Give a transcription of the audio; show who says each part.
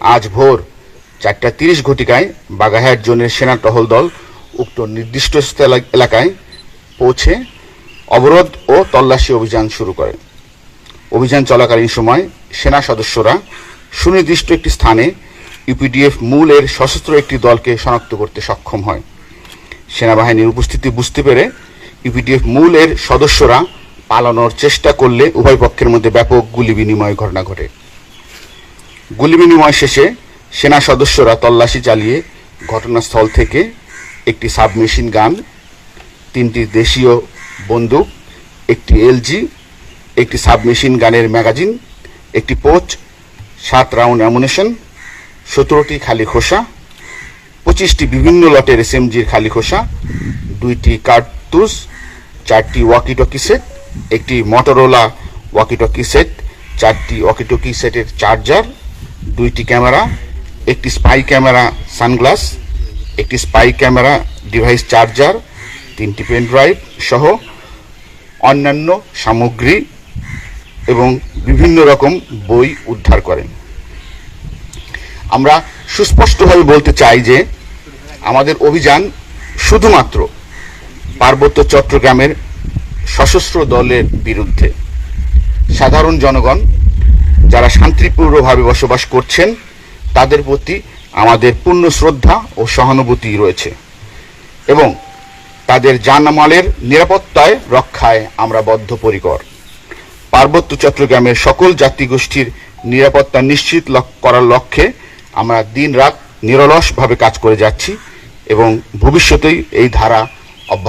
Speaker 1: আজ ভোর চারটা তিরিশ ঘটিকায় বাগাহাট জোনের সেনা টহল দল উক্ত নির্দিষ্ট এলাকায় পৌঁছে অবরোধ ও তল্লাশি অভিযান শুরু করে। অভিযান চলাকালীন সময় সেনা সদস্যরা সুনির্দিষ্ট একটি স্থানে ইউপিডিএফ মূলের সশস্ত্র একটি দলকে শনাক্ত করতে সক্ষম হয়। সেনাবাহিনীর উপস্থিতি বুঝতে পেরে ইউপিডিএফ মূলের সদস্যরা পালানোর চেষ্টা করলে উভয় পক্ষের মধ্যে ব্যাপক গুলি বিনিময় ঘটনা ঘটে। গুলি বিনিময় শেষে সেনা সদস্যরা তল্লাশি চালিয়ে ঘটনাস্থল থেকে একটি সাবমেশিন গান, তিনটি দেশীয় বন্দুক, একটি এলজি, একটি সাবমেশিন গানের ম্যাগাজিন, একটি পোচ, সাত রাউন্ড অ্যামুনেশন, সতেরোটি খালি খোসা, পঁচিশটি বিভিন্ন লটের এসএমজির খালি খোসা, দুইটি কার্তুস চারটি ওয়াকিটকি সেট, একটি মটোরোলা ওয়াকিটকি সেট, চারটি ওয়াকিটকি সেটের চার্জার দুইটি ক্যামেরা, একটি স্পাই ক্যামেরা সানগ্লাস, একটি স্পাই ক্যামেরা ডিভাইস চার্জার, তিনটি পেন ড্রাইভ সহ অন্যান্য সামগ্রী এবং বিভিন্ন রকম বই উদ্ধার করেন। আমরা সুস্পষ্টভাবে বলতে চাই যে আমাদের অভিযান শুধুমাত্র পার্বত্য চট্টগ্রামের সশস্ত্র দলের বিরুদ্ধে। সাধারণ জনগণ যারা শান্তিপূর্ণভাবে বসবাস করছেন, তাদের প্রতি আমাদের পূর্ণ শ্রদ্ধা ও সহানুভূতি রয়েছে এবং তাদের জানমালের নিরাপত্তায় রক্ষায় আমরা বদ্ধপরিকর। পার্বত্য চট্টগ্রামের সকল জাতিগোষ্ঠীর নিরাপত্তা নিশ্চিত করার লক্ষ্যে আমরা দিন রাত নিরলসভাবে কাজ করে যাচ্ছি এবং ভবিষ্যতেই এই ধারা অব্যাহত